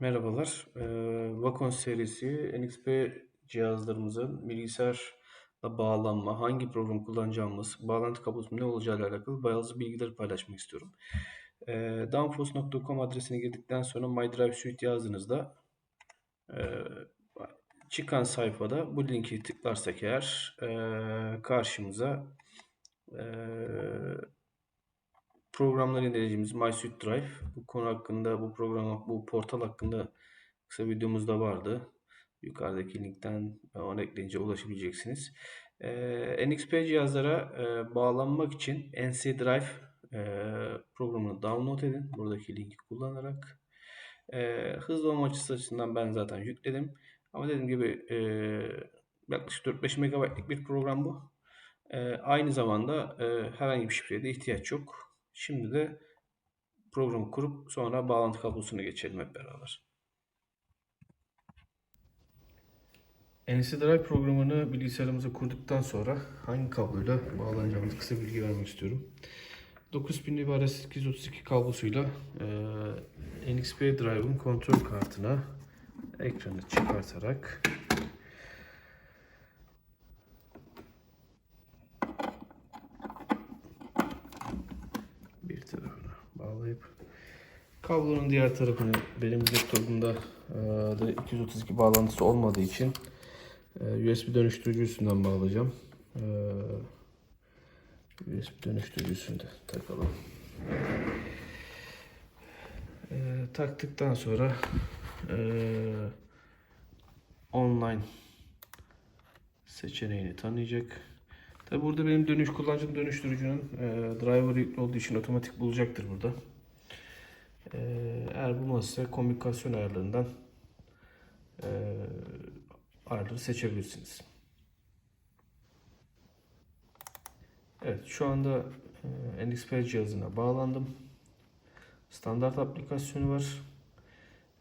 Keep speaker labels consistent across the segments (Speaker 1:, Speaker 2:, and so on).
Speaker 1: Merhabalar. Eee, Wacom serisi NXP cihazlarımızın bilgisayarla bağlanma, hangi programı kullanacağımız, bağlantı kablosunun ne olacağıyla alakalı bazı bilgileri paylaşmak istiyorum. Eee Danfoss.com adresine girdikten sonra My Drive Suite yazdığınızda eee, çıkan sayfada bu linki tıklarsak eğer eee, karşımıza eee programları inceleyeceğimiz MySuite Drive. Bu konu hakkında, bu program, bu portal hakkında kısa videomuz da vardı. Yukarıdaki linkten onu ekleyince ulaşabileceksiniz. Ee, NXP cihazlara e, bağlanmak için NC Drive e, programını download edin. Buradaki linki kullanarak. E, hızlı olma açısından ben zaten yükledim. Ama dediğim gibi e, yaklaşık 4-5 MB'lik bir program bu. E, aynı zamanda e, herhangi bir şifreye de ihtiyaç yok. Şimdi de programı kurup sonra bağlantı kablosuna geçelim hep beraber. NC Drive programını bilgisayarımıza kurduktan sonra hangi kabloyla bağlanacağımızı kısa bilgi vermek istiyorum. 9 pin ibaret 832 kablosuyla e, NXP Drive'ın kontrol kartına ekranı çıkartarak bir tarafına bağlayıp kablonun diğer tarafını benim laptopumda e, da 232 bağlantısı olmadığı için e, USB dönüştürücü üstünden bağlayacağım. E, USB dönüştürücüsünü de takalım. Taktıktan sonra online seçeneğini tanıyacak. Tabi burada benim dönüş kullanıcım dönüştürücünün e, driver yüklü olduğu için otomatik bulacaktır burada. E, eğer bulmazsa komünikasyon ayarlarından e, ayarları seçebilirsiniz. Evet şu anda e, NXP cihazına bağlandım. Standart aplikasyonu var.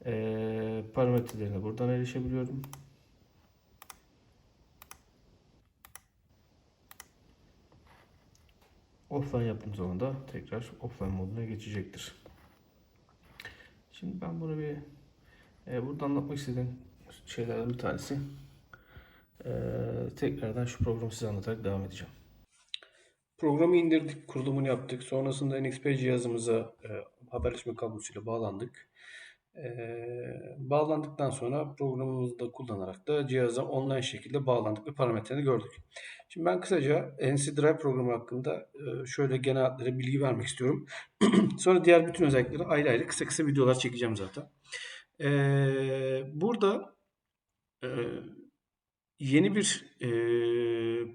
Speaker 1: E, parametrelerine buradan erişebiliyorum. offline yaptığım zaman da tekrar offline moduna geçecektir. Şimdi ben bunu bir e, burada anlatmak istediğim şeylerden bir tanesi. E, tekrardan şu programı size anlatarak devam edeceğim. Programı indirdik, kurulumunu yaptık. Sonrasında NXP cihazımıza e, haberleşme kablosuyla bağlandık. Ee, bağlandıktan sonra programımızı da kullanarak da cihaza online şekilde bağlandık ve parametrelerini gördük. Şimdi ben kısaca NC Drive programı hakkında e, şöyle genel hatları bilgi vermek istiyorum. sonra diğer bütün özellikleri ayrı ayrı kısa kısa videolar çekeceğim zaten. Ee, burada e, yeni bir e,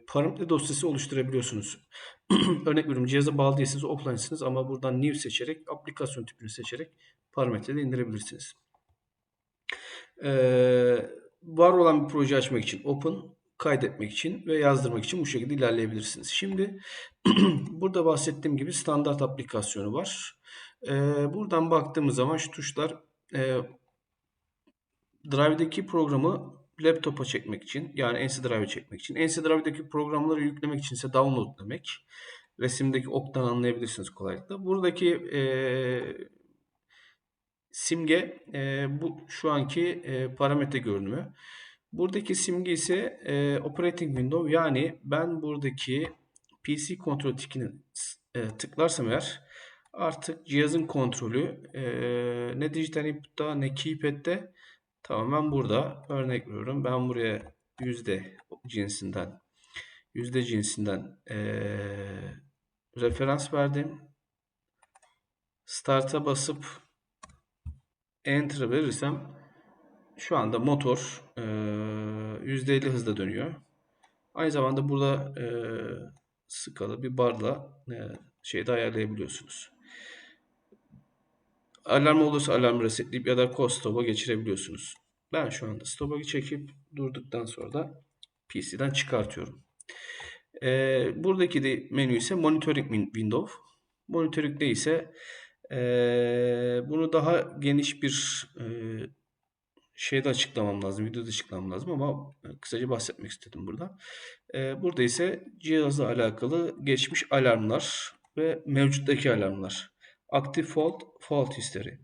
Speaker 1: parametre dosyası oluşturabiliyorsunuz. Örnek veriyorum cihaza bağlı değilsiniz, offline'sınız ama buradan new seçerek, aplikasyon tipini seçerek parametre de indirebilirsiniz. Ee, var olan bir proje açmak için open, kaydetmek için ve yazdırmak için bu şekilde ilerleyebilirsiniz. Şimdi burada bahsettiğim gibi standart aplikasyonu var. Ee, buradan baktığımız zaman şu tuşlar e, Drive'deki programı laptopa çekmek için yani NC Drive'e çekmek için. NC Drive'deki programları yüklemek için ise download demek. Resimdeki oktan anlayabilirsiniz kolaylıkla. Buradaki e, simge e, bu şu anki e, parametre görünümü. Buradaki simge ise e, operating window yani ben buradaki PC kontrol tikini e, tıklarsam eğer artık cihazın kontrolü e, ne dijital input'ta ne keypad'de tamamen burada. Örnek veriyorum ben buraya yüzde cinsinden yüzde cinsinden e, referans verdim. Start'a basıp Enter verirsem şu anda motor e, %50 hızla dönüyor. Aynı zamanda burada e, skalı bir barla e, şeyde ayarlayabiliyorsunuz. Alarm olursa alarm resetleyip ya da call stop'a geçirebiliyorsunuz. Ben şu anda stop'a çekip durduktan sonra da PC'den çıkartıyorum. E, buradaki de menü ise monitoring window. Monitoring'de ise ee, bunu daha geniş bir e, şeyde açıklamam lazım, videoda açıklamam lazım ama kısaca bahsetmek istedim burada. Ee, burada ise cihazla alakalı geçmiş alarmlar ve mevcuttaki alarmlar. Active fault, fault history.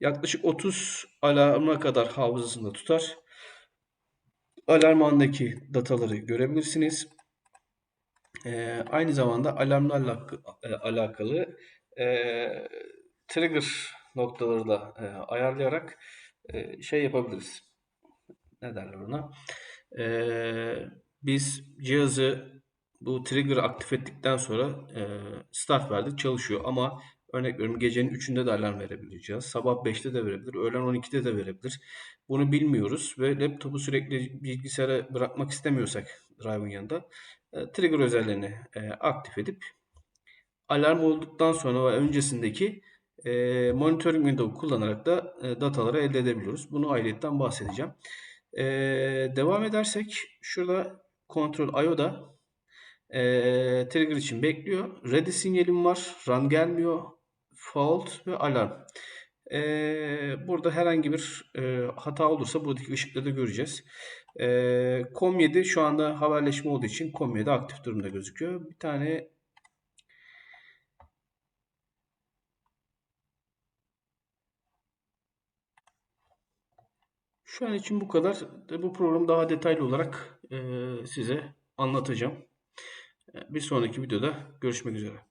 Speaker 1: Yaklaşık 30 alarma kadar hafızasında tutar. Alarm andaki dataları görebilirsiniz. Ee, aynı zamanda alarmlarla e, alakalı e, trigger noktaları da e, ayarlayarak e, şey yapabiliriz. Ne derler ona? Ee, biz cihazı bu trigger'ı aktif ettikten sonra e, start verdik çalışıyor ama örnek veriyorum gecenin 3'ünde de alarm verebilir cihaz. Sabah 5'te de verebilir. Öğlen 12'de de verebilir. Bunu bilmiyoruz ve laptopu sürekli bilgisayara bırakmak istemiyorsak drive'ın yanında e, trigger özelliğini e, aktif edip alarm olduktan sonra ve öncesindeki e, monitoring window kullanarak da e, dataları elde edebiliyoruz. Bunu ayrıyetten bahsedeceğim. E, devam edersek şurada Control IO'da e, trigger için bekliyor. Ready sinyalim var. Run gelmiyor. Fault ve alarm. E, burada herhangi bir e, hata olursa buradaki ışıkları da göreceğiz. E, COM7 şu anda haberleşme olduğu için COM7 aktif durumda gözüküyor. Bir tane Şu an için bu kadar. Bu programı daha detaylı olarak e, size anlatacağım. Bir sonraki videoda görüşmek üzere.